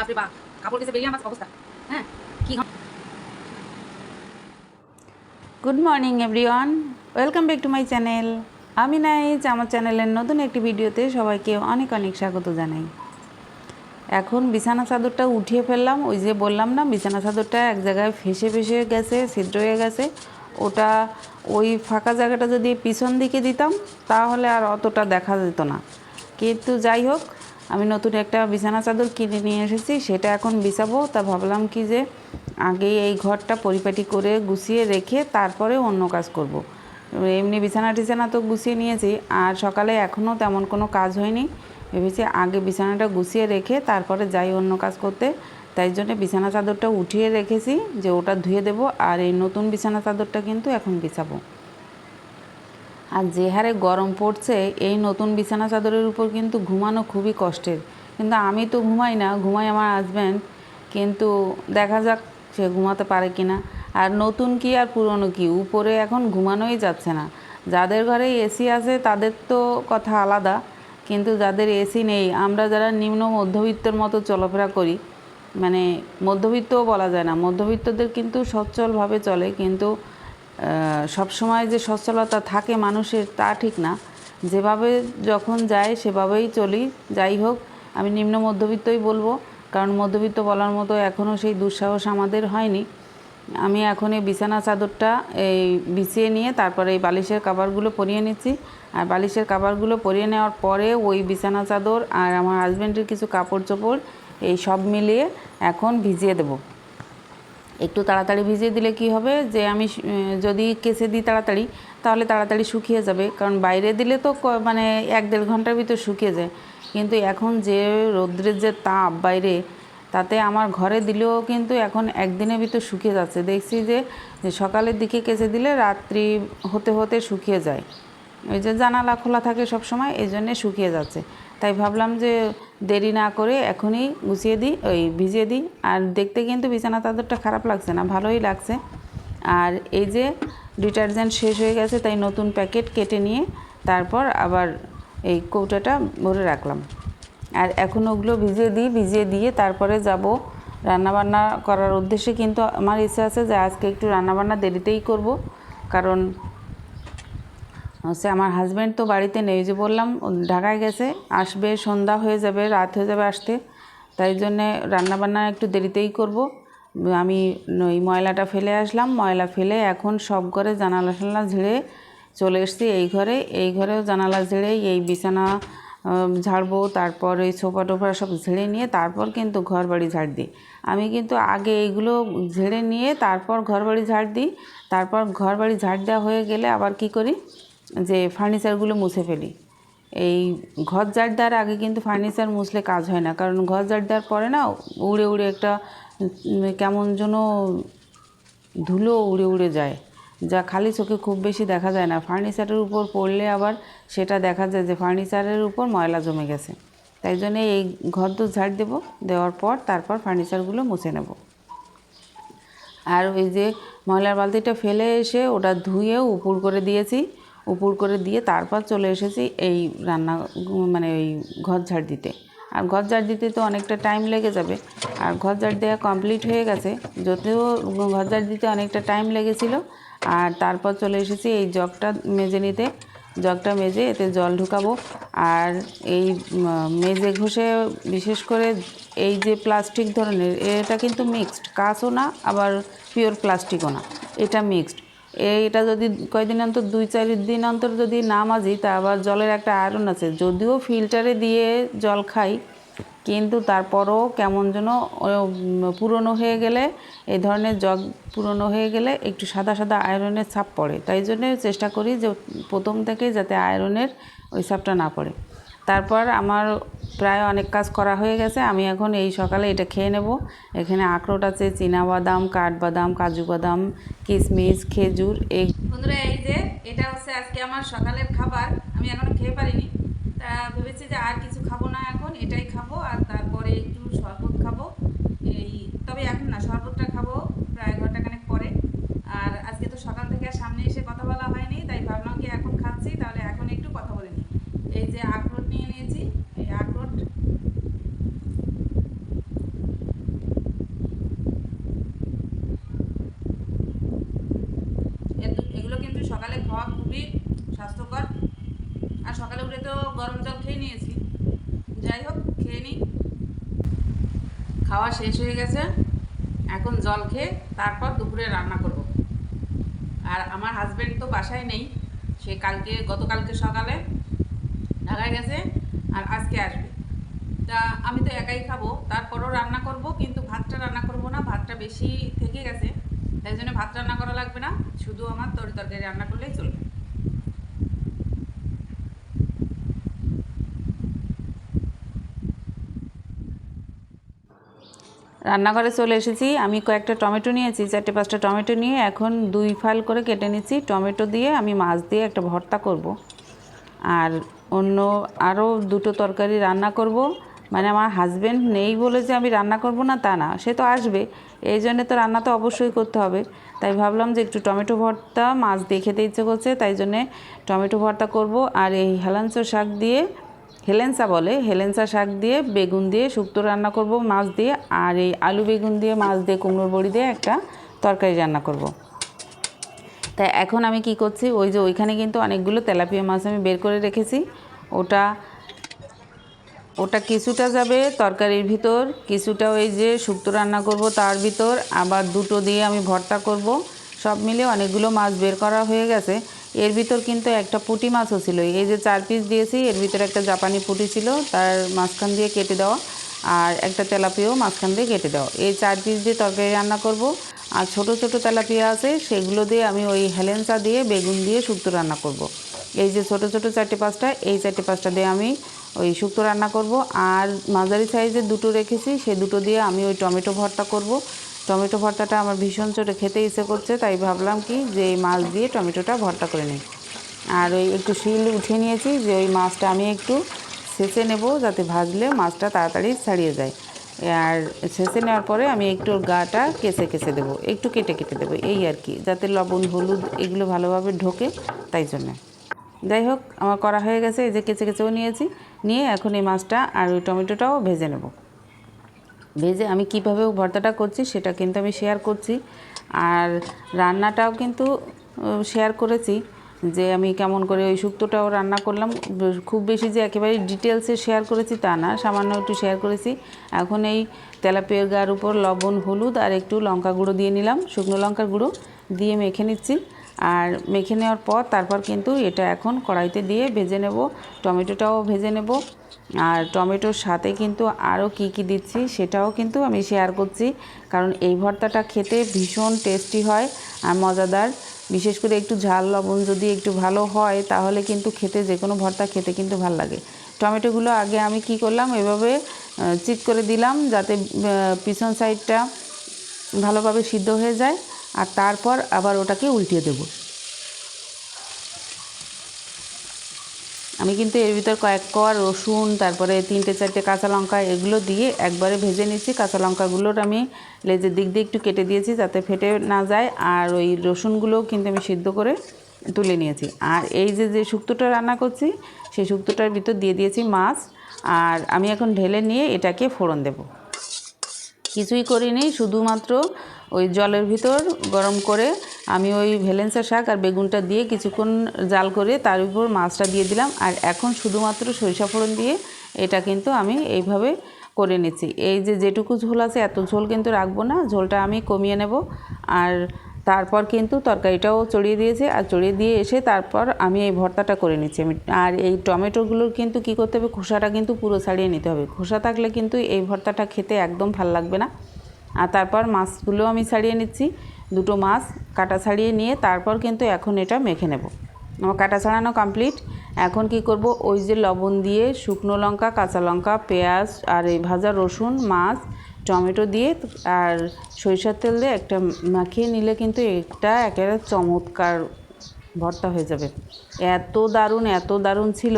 বাপরে বাপ, কাপড় কেসে বেরিয়ে আমার অবস্থা। Good morning everyone welcome back to my channel আমি নাইজ, আমার চ্যানেলের নতুন একটি ভিডিওতে সবাইকে অনেক অনেক স্বাগত জানাই। এখন বিছানা চাদরটা উঠিয়ে ফেললাম। ওই যে বললাম না, বিছানা চাদরটা এক জায়গায় ফেসে ফেসে গেছে, ছিদ্র হয়ে গেছে। ওটা ওই ফাঁকা জায়গাটা যদি পিছন দিকে দিতাম, তাহলে আর অতটা দেখা যেত না। কিন্তু যাই হোক আমি নতুন একটা বিছানা চাদর কিনে নিয়ে এসেছি, সেটা এখন বিছাবো। তা ভাবলাম কি যে আগে এই ঘরটা পরিপাটি করে গুছিয়ে রেখে তারপরে অন্য কাজ করব। এমনি বিছানা টিছানা তো গুছিয়ে নিয়েছি, আর সকালে এখনও তেমন কোনো কাজ হয়নি। ভেবেছি আগে বিছানাটা গুছিয়ে রেখে তারপরে যাই অন্য কাজ করতে। তাই জন্য বিছানা চাদরটা উঠিয়ে রেখেছি যে ওটা ধুয়ে দেব, আর এই নতুন বিছানা চাদরটা কিন্তু এখন বিছাবো। আর যে হারে গরম পড়ছে, এই নতুন বিছানা চাদরের উপর কিন্তু ঘুমানো খুবই কষ্টের। কিন্তু আমি তো ঘুমাই না ঘুমাই আমার হাজব্যান্ড কিন্তু দেখা যাক সে ঘুমাতে পারে কি না আর নতুন কি আর পুরনো কি? উপরে এখন ঘুমানোই যাচ্ছে না। যাদের ঘরে এসি আছে, তাদের তো কথা আলাদা, কিন্তু যাদের এসি নেই, আমরা যারা নিম্ন মধ্যবিত্তর মতো চলাফেরা করি মানে মধ্যবিত্তও বলা যায় না, মধ্যবিত্তদের কিন্তু সচ্ছলভাবে চলে, কিন্তু সব সময় যে সচ্ছলতা থাকে মানুষের তা ঠিক না। যেভাবে যখন যায় সেভাবেই চলি। যাই হোক, আমি নিম্ন মধ্যবিত্তই বলব, কারণ মধ্যবিত্ত বলার মতো এখনও সেই দুঃসাহস আমাদের হয়নি। আমি এখন এই বিছানা চাদরটা এই বিছিয়ে নিয়ে তারপরে এই বালিশের কাবারগুলো পরিয়ে নিচ্ছি। আর বালিশের কাবারগুলো পরিয়ে নেওয়ার পরে ওই বিছানা চাদর আর আমার হাজব্যান্ডের কিছু কাপড় চোপড়, এই সব মিলিয়ে এখন ভিজিয়ে দেবো। একটু তাড়াতাড়ি ভিজিয়ে দিলে কি হবে যে আমি যদি কেসে দিই তাড়াতাড়ি, তাহলে তাড়াতাড়ি শুকিয়ে যাবে। কারণ বাইরে দিলে তো মানে এক দেড় ঘণ্টার ভিতর শুকিয়ে যায়। কিন্তু এখন যে রৌদ্রের যে তাপ বাইরে, তাতে আমার ঘরে দিলেও কিন্তু এখন একদিনের ভিতর শুকিয়ে যাচ্ছে। দেখছি যে সকালের দিকে কেসে দিলে রাত্রি হতে হতে শুকিয়ে যায়। ওই যে জানালা খোলা থাকে সব সময় এই জন্যে শুকিয়ে যাচ্ছে। তাই ভাবলাম যে দেরি না করে এখনই গুছিয়ে দিই, ওই ভিজিয়ে দিই। আর দেখতে কিন্তু বিছানা চাদরটা খারাপ লাগছে না, ভালোই লাগছে। আর এই যে ডিটারজেন্ট শেষ হয়ে গেছে, তাই নতুন প্যাকেট কেটে নিয়ে তারপর আবার এই কৌটাটা ভরে রাখলাম। আর এখন ওগুলো ভিজিয়ে দিই, ভিজিয়ে দিয়ে তারপরে যাব রান্নাবান্না করার উদ্দেশ্যে। কিন্তু আমার ইচ্ছা আছে যে আজকে একটু রান্নাবান্না দেরিতেই করব, কারণ হচ্ছে আমার হাজব্যান্ড তো বাড়িতে নেই যে বললাম ঢাকায় গেছে, আসবে, সন্ধ্যা হয়ে যাবে, রাত হয়ে যাবে আসতে। তাই জন্যে রান্নাবান্না একটু দেরিতেই করব। আমি ওই ময়লাটা ফেলে আসলাম, ময়লা ফেলে এখন সব ঘরে জানালা টানালা ঝেড়ে চলে এসেছি এই ঘরে। এই ঘরেও জানালা ঝেড়ে এই বিছানা ঝাড়বো, তারপর এই সোফা টোফা সব ঝেড়ে নিয়ে তারপর কিন্তু ঘর বাড়ি ঝাড় দিই। আমি কিন্তু আগে এইগুলো ঝেড়ে নিয়ে তারপর ঘর বাড়ি ঝাড় দিই। তারপর ঘর বাড়ি ঝাড় দেওয়া হয়ে গেলে আবার কি করি? যে ফার্নিচারগুলো মুছে ফেলি। এই ঘর ঝাড় দেওয়ার আগে কিন্তু ফার্নিচার মুছলে কাজ হয় না। কারণ ঘর ঝাড় দেওয়ার পরে না উড়ে উড়ে একটা কেমন যেন ধুলো উড়ে উড়ে যায়। যা খালি চোখে খুব বেশি দেখা যায় না। ফার্নিচারের উপর পড়লে আবার সেটা দেখা যায় যে ফার্নিচারের উপর ময়লা জমে গেছে। তাই জন্য এই ঘর তো ঝাড় দেবো, দেওয়ার পর তারপর ফার্নিচারগুলো মুছে নেব। আর ওই যে ময়লার বালতিটা ফেলে এসে ওটা ধুয়ে উপুর করে দিয়েছি। উপুর করে দিয়ে তারপর চলে এসেছি এই রান্না মানে ওই ঘর ঝাড় দিতে। আর ঘর ঝাড় দিতে তো অনেকটা টাইম লেগে যাবে। আর ঘর ঝাড় দেওয়া কমপ্লিট হয়ে গেছে। যদিও ঘর ঝাড় দিতে অনেকটা টাইম লেগেছিলো। আর তারপর চলে এসেছি এই জগটা মেজে নিতে। জগটা মেজে এতে জল ঢুকাবো। আর এই মেজে ঘষে বিশেষ করে এই যে প্লাস্টিক ধরনের, এটা কিন্তু মিক্সড কাঁচও না, আবার পিওর প্লাস্টিকও না। এটা মিক্সড এইটা যদি কয়দিন অন্তর, দুই চার দিন অন্তর যদি না মাজি, তা আবার জলের একটা আয়রন আছে। যদিও ফিল্টারে দিয়ে জল খাই, কিন্তু তারপরও কেমন যেন পুরনো হয়ে গেলে, এই ধরনের জগ পুরনো হয়ে গেলে একটু সাদা সাদা আয়রনের ছাপ পড়ে। তাই জন্য চেষ্টা করি যে প্রথম থেকেই যাতে আয়রনের ওই ছাপটা না পড়ে। তারপর আমার প্রায় অনেক কাজ করা হয়ে গেছে, আমি এখন এই সকালে এটা খেয়ে নেব। এখানে আখরোট আছে বাদাম কাঠবাদাম, কাজু বাদাম কিশমিশ খেজুর, এই বন্ধুরা, এই যে এটা হচ্ছে আজকে আমার সকালের খাবার। আমি এখনও খেয়ে পারিনি। তা ভেবেছি যে আর কিছু খাব না এখন, এটাই খাব, আর তারপরে একটু শরবত খাব। এই, তবে এখন না, শরবতটা খাব প্রায় ঘন্টাখানেক পরে আর আজকে তো সকাল থেকে আর সামনে এসে কথা বলা হয়নি তাই ভাবলাম কি এখন খাচ্ছি তাহলে এখন একটু কথা বলে নিই এই যে আখরোট নিয়ে নিয়েছি এই আখরোট আর সকালে উঠে তো গরম জল খেয়ে নিয়েছি যাই হোক খেয়ে নিই খাওয়া শেষ হয়ে গেছে। এখন জল খেয়ে তারপর দুপুরে রান্না করব। আর আমার হাজব্যান্ড তো বাসায় নেই, সে কালকে, গতকালকে সকালে ঢাকায় গেছে আর আজকে আসবে। তা আমি তো একাই খাব, তারপরও রান্না করব, কিন্তু ভাতটা রান্না করব না, ভাতটা বেশি থেকে গেছে। তাই জন্য ভাত রান্না করা লাগবে না, শুধু আমার তরি তরকারি রান্না করলেই চলবে। রান্নাঘরে চলে এসেছি। আমি কয়েকটা টমেটো নিয়েছি, চারটে পাঁচটা টমেটো নিয়ে এখন দুই ফাল করে কেটে নিচ্ছি। টমেটো দিয়ে আমি মাছ দিয়ে একটা ভর্তা করব। আর অন্য আরও দুটো তরকারি রান্না করব। মানে আমার হাজব্যান্ড নেই বলে যে আমি রান্না করব না, তা না। সে তো আসবে। এই জন্য তো রান্না তো অবশ্যই করতে হবে। তাই ভাবলাম যে একটু টমেটো ভর্তা, মাছ দিয়ে খেতে ইচ্ছে করছে, তাই জন্যে টমেটো ভর্তা করব। আর এই হেলাঞ্চো শাক দিয়ে হেলেন্সা বলে। হেলেন্সা শাক দিয়ে, বেগুন দিয়ে, শুক্তো রান্না করব, মাছ দিয়ে, আর এই আলু বেগুন দিয়ে, মাছ দিয়ে, কুমড়োর বড়ি দিয়ে একটা তরকারি রান্না করব। তাই এখন আমি কি করছি, ওই যে ওইখানে কিন্তু অনেকগুলো তেলাপিয়া মাছ আমি বের করে রেখেছি। ওটা ওটা কিছুটা যাবে তরকারির ভিতর, কিছুটা ওই যে শুক্তো রান্না করব তার ভিতর, আবার দুটো দিয়ে আমি ভর্তা করব। সব মিলে অনেকগুলো মাছ বের করা হয়ে গেছে। এর ভিতর কিন্তু একটা পুঁটি মাছও ছিল। এই যে চার পিস দিয়েছি, এর ভিতরে একটা জাপানি পুঁটি ছিল, তার মাঝখান দিয়ে কেটে দেওয়া আর একটা তেলাপিয়াও মাঝখান দিয়ে কেটে দেওয়া। এই চার পিস দিয়ে তরকারি রান্না করব। আর ছোট ছোট তেলাপিয়া আছে, সেগুলো দিয়ে আমি ওই হেলেন্সা দিয়ে, বেগুন দিয়ে শুক্তো রান্না করব। এই যে ছোট ছোট চারটে পাঁচটা, এই চারটে পাঁচটা দিয়ে আমি ওই শুক্তো রান্না করব। আর মাঝারি সাইজের দুটো রেখেছি, সে দুটো দিয়ে আমি ওই টমেটো ভর্তা করব। টমেটো ভর্তাটা আমার ভীষণ চোটে খেতে ইচ্ছে করছে, তাই ভাবলাম কি যে এই মাছ দিয়ে টমেটোটা ভর্তা করে নিই। আর ওই একটু শিল উঠিয়ে নিয়েছি যে ওই মাছটা আমি একটু ছেঁচে নেব যাতে ভাজলে মাছটা তাড়াতাড়ি ছাড়িয়ে যায়। আর ছেঁচে নেওয়ার পরে আমি একটু গাটা কেসে কেসে দেবো, একটু কেটে কেটে দেবো, এই আর কি, যাতে লবণ, হলুদ এগুলো ভালোভাবে ঢোকে তাই জন্যে। যাই হোক, আমার করা হয়ে গেছে, এই যে কেচে কেচেও নিয়েছি, নিয়ে এখন এই মাছটা আর ওই টমেটোটাও ভেজে নেব। ভেজে আমি কীভাবে ভর্তাটা করছি সেটা কিন্তু আমি শেয়ার করছি। আর রান্নাটাও কিন্তু শেয়ার করেছি যে আমি কেমন করে ওই শুক্তোটাও রান্না করলাম। খুব বেশি যে একেবারে ডিটেলসে শেয়ার করেছি তা না, সামান্য একটু শেয়ার করেছি। এখন এই তেলাপিয়ার গার উপর লবণ, হলুদ আর একটু লঙ্কা গুঁড়ো দিয়ে নিলাম। শুকনো লঙ্কার গুঁড়ো দিয়ে মেখে নিচ্ছি। আর মেখে নেওয়ার পর তারপর কিন্তু এটা এখন কড়াইতে দিয়ে ভেজে নেব। টমেটোটাও ভেজে নেব। আর টমেটোর সাথে কিন্তু আরও কি কি দিচ্ছি সেটাও কিন্তু আমি শেয়ার করছি। কারণ এই ভর্তাটা খেতে ভীষণ টেস্টি হয় আর মজাদার। বিশেষ করে একটু ঝাল লবণ যদি একটু ভালো হয় তাহলে কিন্তু খেতে যে কোনো ভর্তা খেতে কিন্তু ভালো লাগে। টমেটোগুলো আগে আমি কি করলাম এভাবে চিট করে দিলাম যাতে পিছন সাইডটা ভালোভাবে সিদ্ধ হয়ে যায়। আর তারপর আবার ওটাকে উল্টিয়ে দেব। আমি কিন্তু এর ভিতর কয়েক কোয়া রসুন, তারপরে তিনটে চারটে কাঁচা লঙ্কা এগুলো দিয়ে একবারে ভেজে নিচ্ছি। কাঁচা লঙ্কাগুলোর আমি লেজের দিক দিয়ে একটু কেটে দিয়েছি যাতে ফেটে না যায়। আর ওই রসুনগুলোও কিন্তু আমি সিদ্ধ করে তুলে নিয়েছি। আর এই যে যে শুক্তোটা রান্না করছি, সেই শুক্তোটার ভিতর দিয়ে দিয়েছি মাছ। আর আমি এখন ঢেলে নিয়ে এটাকে ফোড়ন দেবো। কিছুই করিনি, শুধুমাত্র ওই জলের ভিতর গরম করে আমি ওই ভেলেন্সা শাক আর বেগুনটা দিয়ে কিছুক্ষণ জাল করে তার উপর মাছটা দিয়ে দিলাম। আর এখন শুধুমাত্র সরিষা ফোড়ন দিয়ে এটা কিন্তু আমি এইভাবে করে নিচ্ছি। এই যে যেটুকু ঝোল আছে, এত ঝোল কিন্তু রাখব না। ঝোলটা আমি কমিয়ে নেব। আর তারপর কিন্তু তরকারিটাও চড়িয়ে দিয়েছে। আর চড়িয়ে দিয়ে এসে তারপর আমি এই ভর্তাটা করে নিচ্ছি। আমি আর এই টমেটোগুলোর কিন্তু কি করতে হবে? খোসাটা কিন্তু পুরো ছাড়িয়ে নিতে হবে। খোসা থাকলে কিন্তু এই ভর্তাটা খেতে একদম ভালো লাগবে না। আর তারপর মাছগুলো আমি ছাড়িয়ে নিচ্ছি। দুটো মাছ কাটা ছাড়িয়ে নিয়ে তারপর কিন্তু এখন এটা মেখে নেব। আমার কাটা ছাড়ানো কমপ্লিট এখন কি করব? ওই যে লবণ দিয়ে শুকনো লঙ্কা, কাঁচা লঙ্কা, পেঁয়াজ আর এই ভাজা রসুন, মাছ, টমেটো দিয়ে আর সরিষার তেল দিয়ে একটা মাখিয়ে নিলে কিন্তু এটা একেবারে চমৎকার ভর্তা হয়ে যাবে। এত দারুণ এত দারুণ ছিল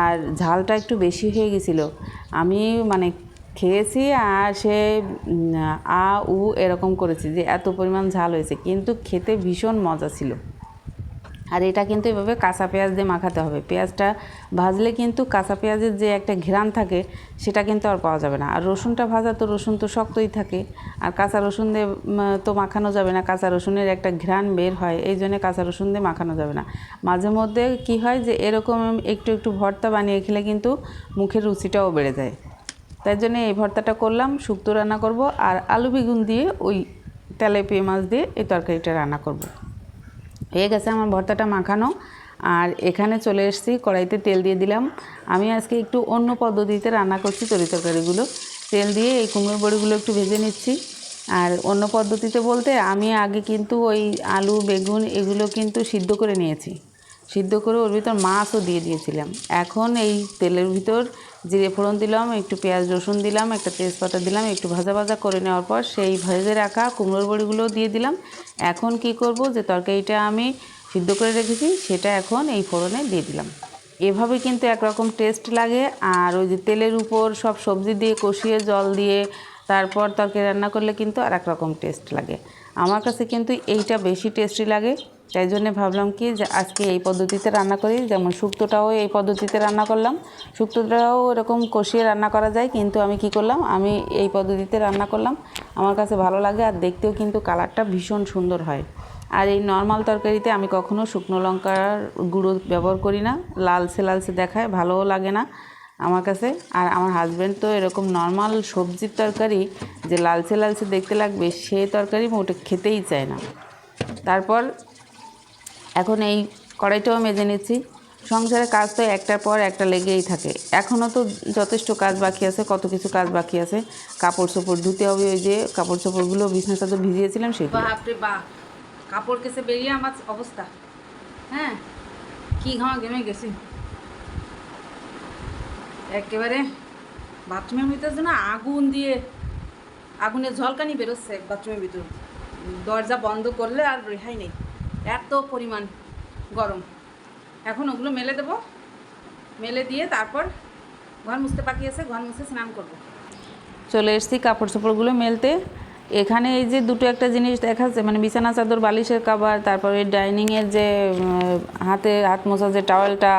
আর ঝালটা একটু বেশি হয়ে গেছিল। আমি মানে খেয়েছি আর সে আ, উ এরকম করেছি যে এত পরিমাণ ঝাল হয়েছে। কিন্তু খেতে ভীষণ মজা ছিল। আর এটা কিন্তু এভাবে কাঁচা পেঁয়াজ দিয়ে মাখাতে হবে। পেঁয়াজটা ভাজলে কিন্তু কাঁচা পেঁয়াজের যে একটা ঘ্রাণ থাকে, সেটা কিন্তু আর পাওয়া যাবে না। আর রসুনটা ভাজা তো রসুন তো শক্তই থাকে। আর কাঁচা রসুন দিয়ে তো মাখানো যাবে না। কাঁচা রসুনের একটা ঘ্রাণ বের হয়, এই জন্য কাঁচা রসুন দিয়ে মাখানো যাবে না। মাঝে মধ্যে কি হয় যে, এরকম একটু একটু ভর্তা বানিয়ে খেলে কিন্তু মুখের রুচিটাও বেড়ে যায়। তাই জন্য এই ভর্তাটা করলাম, শুক্তো রান্না করব আর আলু বেগুন দিয়ে ওই তেলাপিয়া মাছ দিয়ে এই তরকারিটা রান্না করব। হয়ে গেছে আমার ভর্তাটা মাখানো আর এখানে চলে এসেছি, কড়াইতে তেল দিয়ে দিলাম। আমি আজকে একটু অন্য পদ্ধতিতে রান্না করছি তরি তরকারিগুলো। তেল দিয়ে এই কুমড়ো বড়িগুলো একটু ভেজে নিচ্ছি। আর অন্য পদ্ধতিতে বলতে আমি আগে কিন্তু ওই আলু, বেগুন এগুলো কিন্তু সিদ্ধ করে নিয়েছি। সিদ্ধ করে ওর ভিতর মাছও দিয়ে দিয়েছিলাম। এখন এই তেলের ভিতর জিরে ফোড়ন দিলাম, একটু পেঁয়াজ রসুন দিলাম, একটা তেজপাতা দিলাম, একটু ভাজা ভাজা করে নেওয়ার পর সেই ভেজে রাখা কুমড়োর বড়িগুলো দিয়ে দিলাম। এখন কি করব যে তরকারিটা আমি সিদ্ধ করে রেখেছি, সেটা এখন এই ফোড়নে দিয়ে দিলাম। এভাবে কিন্তু একরকম টেস্ট লাগে, আর ওই যে তেলের উপর সব সবজি দিয়ে কষিয়ে জল দিয়ে তারপর তরকারি রান্না করলে কিন্তু আর একরকম টেস্ট লাগে। আমার কাছে কিন্তু এইটা বেশি টেস্টি লাগে। তাই জন্য ভাবলাম কি যে আজকে এই পদ্ধতিতে রান্না করি। যেমন শুক্তোটাও এই পদ্ধতিতে রান্না করলাম। শুক্তোটাও এরকম কষিয়ে রান্না করা যায়, কিন্তু আমি কি করলাম? আমি এই পদ্ধতিতে রান্না করলাম। আমার কাছে ভালো লাগে আর দেখতেও কিন্তু কালারটা ভীষণ সুন্দর হয়। আর এই নর্মাল তরকারিতে আমি কখনো শুকনো লঙ্কার গুঁড়ো ব্যবহার করি না। লালসে লালসে দেখায়, ভালোও লাগে না আমার কাছে। আর আমার হাজব্যান্ড তো এরকম নর্মাল সবজির তরকারি, যে লালচে লালচে দেখতে লাগবে, সে তরকারি ওটা খেতেই চায় না। তারপর এখন এই কড়াইটাও মেজে নিচ্ছি। সংসারে কাজ তো একটার পর একটা লেগেই থাকে। এখনও তো যথেষ্ট কাজ বাকি আছে, কত কিছু কাজ বাকি আছে। কাপড় চোপড় ধুতে হবে ওই যে কাপড় চোপড়গুলো বিছনা চাদর ভিজিয়েছিলাম সেগুলো। বাপরে বাপ কাপড় কেসে বেরিয়ে আমার অবস্থা। হ্যাঁ কি ঘামা ঘেমে গেছি। একেবারে বাথরুমের ভিতরে যেন আগুন দিয়ে, আগুনের ঝলকানি বেরোচ্ছে বাথরুমের ভিতর। দরজা বন্ধ করলে আর রেহাই নেই। এত পরিমাণ গরম। এখন ওগুলো মেলে দেব। মেলে দিয়ে তারপর ঘর মুছতে পাকিয়েছে ঘর মুছে স্নান করব। চলে এসেছি কাপড় চোপড়গুলো মেলতে। এখানে এই যে দুটো একটা জিনিস দেখাচ্ছে মানে বিছানা চাদর, বালিশের কাবার, তারপরে ডাইনিংয়ের যে হাতে হাত মোছা যে টাওয়েলটা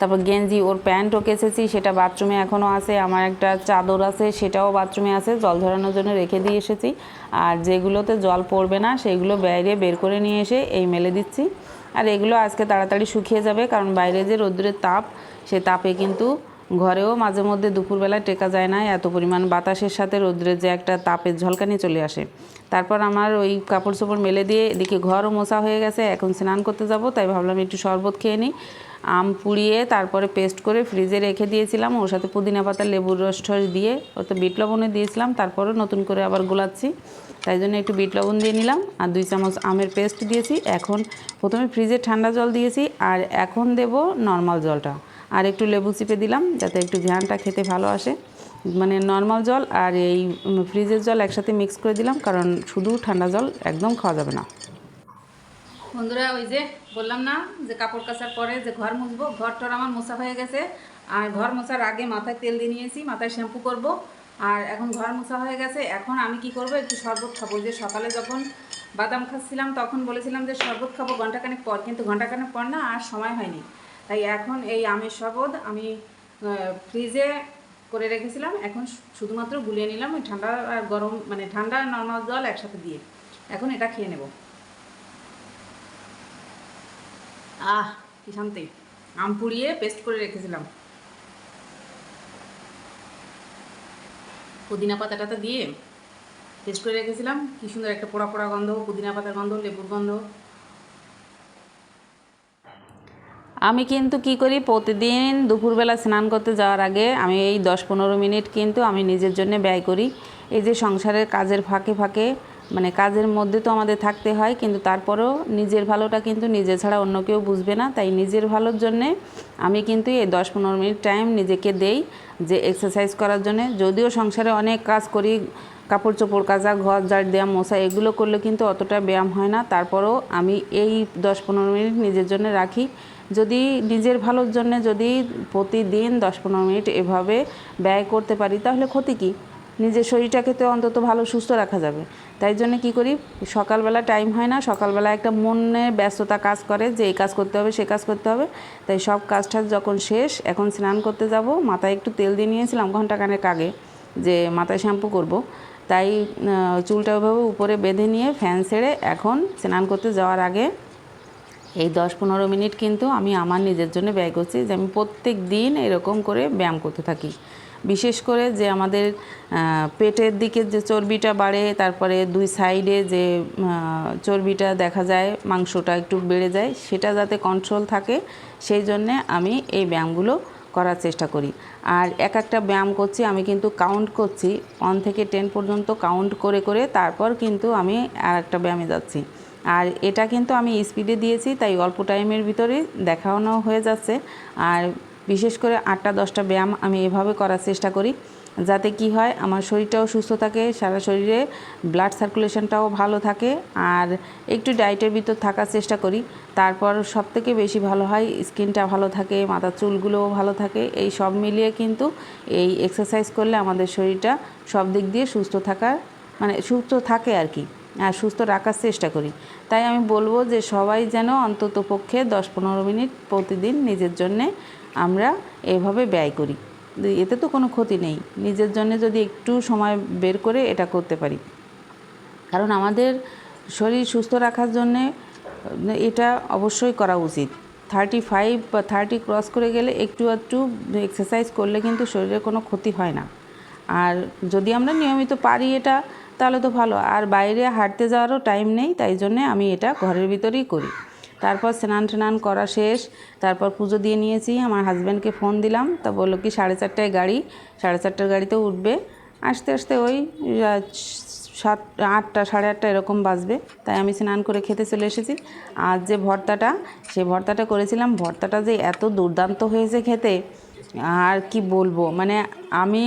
তারপর গেঞ্জি, ওর প্যান্টও কেসেছি সেটা বাথরুমে এখনও আছে, আমার একটা চাদর আছে, সেটাও বাথরুমে আছে, জল ঝরানোর জন্য রেখে দিয়ে এসেছি। আর যেগুলোতে জল পড়বে না, সেগুলো বাইরে বের করে নিয়ে এসে এই মেলে দিচ্ছি। আর এগুলো আজকে তাড়াতাড়ি শুকিয়ে যাবে, কারণ বাইরে যে রোদ্রের তাপ, সে তাপে কিন্তু ঘরেও মাঝে মধ্যে দুপুরবেলায় টেকা যায় না, এত পরিমাণ বাতাসের সাথে রোদ্রের যে একটা তাপের ঝলকানি চলে আসে। তারপর আমার ওই কাপড় চোপড় মেলে দিয়ে, এদিকে ঘরও মোছা হয়ে গেছে, এখন স্নান করতে যাব, তাই ভাবলাম একটু শরবত খেয়ে নিই। আম পুড়িয়ে তারপরে পেস্ট করে ফ্রিজে রেখে দিয়েছিলাম। ওর সাথে পুদিনা পাতা, লেবুর রস টস দিয়ে ওতে বিট লবণে দিয়েছিলাম। তারপরে নতুন করে আবার গোলাচ্ছি। তাই জন্য একটু বিট লবণ দিয়ে নিলাম আর দুই চামচ আমের পেস্ট দিয়েছি। এখন প্রথমে ফ্রিজে ঠান্ডা জল দিয়েছি আর এখন দেব নর্মাল জলটা। আর একটু লেবু চিপে দিলাম যাতে একটু ঘ্রাণটা খেতে ভালো আসে। মানে নর্মাল জল আর এই ফ্রিজের জল একসাথে মিক্স করে দিলাম কারণ শুধু ঠান্ডা জল একদম খাওয়া যাবে না। বন্ধুরা, ওই যে বললাম না যে কাপড় কাচার পরে যে ঘর মুছবো, ঘর টর আমার মোছা হয়ে গেছে। আর ঘর মোছার আগে মাথায় তেল দিয়ে নিয়েছি, মাথায় শ্যাম্পু করব। আর এখন ঘর মোছা হয়ে গেছে, এখন আমি কি করব? একটু শরবত খাব। যে সকালে যখন বাদাম খাচ্ছিলাম, তখন বলেছিলাম যে শরবত খাব ঘন্টাখানেক পর, কিন্তু ঘন্টাখানেক পর না আর সময় হয়নি। তাই এখন এই আমের শরবত আমি ফ্রিজে করে রেখেছিলাম। এখন শুধুমাত্র গুলিয়ে নিলাম ওই ঠান্ডা আর গরম মানে ঠান্ডা নর্মাল জল একসাথে দিয়ে। এখন এটা খেয়ে নেব। আহ, কি শান্তি। আম পুড়িয়ে পেস্ট করে রেখেছিলাম। পুদিনা পাতা টাতা দিয়ে পেস্ট করে রেখেছিলাম। কি সুন্দর একটা পোড়া পোড়া গন্ধ, পুদিনা পাতার গন্ধ, লেবুর গন্ধ। আমি কিন্তু কি করি, প্রতিদিন দুপুরবেলা স্নান করতে যাওয়ার আগে আমি এই দশ পনেরো মিনিট কিন্তু আমি নিজের জন্য ব্যয় করি। এই যে সংসারের কাজের ফাঁকে ফাঁকে মানে কাজের মধ্যে তো আমাদের থাকতে হয়, কিন্তু তারপরেও নিজের ভালোটা কিন্তু নিজে ছাড়া অন্য কেউ বুঝবে না। তাই নিজের ভালোর জন্যে আমি কিন্তু এই দশ পনেরো মিনিট টাইম নিজেকে দেই যে এক্সারসাইজ করার জন্যে। যদিও সংসারে অনেক কাজ করি, কাপড় চোপড় কাচা, ঘর ঝাড় দেওয়া মশা এগুলো করলে কিন্তু অতটা ব্যায়াম হয় না। তারপরেও আমি এই দশ পনেরো মিনিট নিজের জন্য রাখি। যদি নিজের ভালোর জন্য যদি প্রতিদিন দশ পনেরো মিনিট এভাবে ব্যয় করতে পারি, তাহলে ক্ষতি কী? নিজের শরীরটাকে তো অন্তত ভালো, সুস্থ রাখা যাবে। তাই জন্য কি করি? সকালবেলা টাইম হয় না, সকালবেলা একটা মনে ব্যস্ততা কাজ করে যে এই কাজ করতে হবে, সে কাজ করতে হবে। তাই সব কাজটা যখন শেষ, এখন স্নান করতে যাব। মাথায় একটু তেল দিয়ে নিয়েছিলাম ঘন্টাখানেক আগে যে মাথায় শ্যাম্পু করব। তাই চুলটা ওইভাবে উপরে বেঁধে নিয়ে ফ্যান ছেড়ে এখন স্নান করতে যাওয়ার আগে এই দশ পনেরো মিনিট কিন্তু আমি আমার নিজের জন্য ব্যয় করছি যে আমি প্রত্যেক দিন এরকম করে ব্যায়াম করতে থাকি। বিশেষ করে যে আমাদের পেটের দিকে যে চর্বিটা বাড়ে, তারপরে দুই সাইডে যে চর্বিটা দেখা যায়, মাংসটা একটু বেড়ে যায়, সেটা যাতে কন্ট্রোল থাকে, সেই জন্যে আমি এই ব্যায়ামগুলো করার চেষ্টা করি। আর এক একটা ব্যায়াম করছি, আমি কিন্তু কাউন্ট করছি ওয়ান থেকে টেন পর্যন্ত কাউন্ট করে করে তারপর কিন্তু আমি আর একটা ব্যায়ামে যাচ্ছি। আর এটা কিন্তু আমি স্পিডে দিয়েছি, তাই অল্প টাইমের ভিতরে দেখানো হয়ে যাচ্ছে। আর বিশেষ করে আটটা, দশটা ব্যায়াম আমি এভাবে করার চেষ্টা করি। যাতে কি হয়, আমার শরীরটাও সুস্থ থাকে, সারা শরীরে ব্লাড সার্কুলেশনটাও ভালো থাকে, আর একটু ডায়েটের ভিতর থাকার চেষ্টা করি। তারপর সব থেকে বেশি ভালো হয় স্কিনটা ভালো থাকে, মাথার চুলগুলোও ভালো থাকে, এই সব মিলিয়ে কিন্তু এই এক্সারসাইজ করলে আমাদের শরীরটা সব দিক দিয়ে সুস্থ থাকার মানে সুস্থ থাকে আর কি, আর সুস্থ রাখার চেষ্টা করি। তাই আমি বলব যে সবাই যেন অন্তত পক্ষে দশ পনেরো মিনিট প্রতিদিন নিজের জন্যে আমরা এভাবে ব্যয় করি। এতে তো কোনো ক্ষতি নেই। নিজের জন্য যদি একটু সময় বের করে এটা করতে পারি। কারণ আমাদের শরীর সুস্থ রাখার জন্যে, এটা অবশ্যই করা উচিত। থার্টি ফাইভ বা থার্টি ক্রস করে গেলে একটু একটু এক্সারসাইজ করলে কিন্তু শরীরের কোনো ক্ষতি হয় না। আর যদি আমরা নিয়মিত পারি এটা, তাহলে তো ভালো। আর বাইরে হাঁটতে যাওয়ারও টাইম নেই, তাই জন্যে আমি এটা ঘরের ভিতরেই করি। তারপর স্নান টান করা শেষ, তারপর পুজো দিয়ে নিয়েছি। আমার হাজব্যান্ডকে ফোন দিলাম, তা বলল কি সাড়ে চারটায় গাড়ি, সাড়ে চারটার গাড়িতে উঠবে। আসতে আসতে ওই সাত, আটটা, সাড়ে আটটা এরকম বাজবে। তাই আমি স্নান করে খেতে চলে এসেছি। আর যে ভর্তাটা সেই ভর্তাটা করেছিলাম। ভর্তাটা যে এত দুর্দান্ত হয়েছে খেতে, আর কি বলব? মানে আমি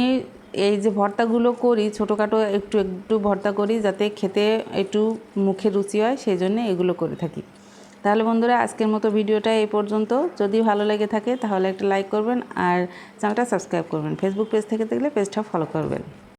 এই যে ভর্তাগুলো করি, ছোটোখাটো একটু একটু ভর্তা করি, যাতে খেতে একটু মুখে রুচি হয়, সেই জন্য এগুলো করে থাকি। তাহলে বন্ধুরা, আজকের মতো ভিডিওটা এই পর্যন্ত। যদি ভালো লেগে থাকে তাহলে একটা লাইক করবেন আর চ্যানেলটা সাবস্ক্রাইব করবেন। ফেসবুক পেজ থেকে দেখলে পেজটা ফলো করবেন।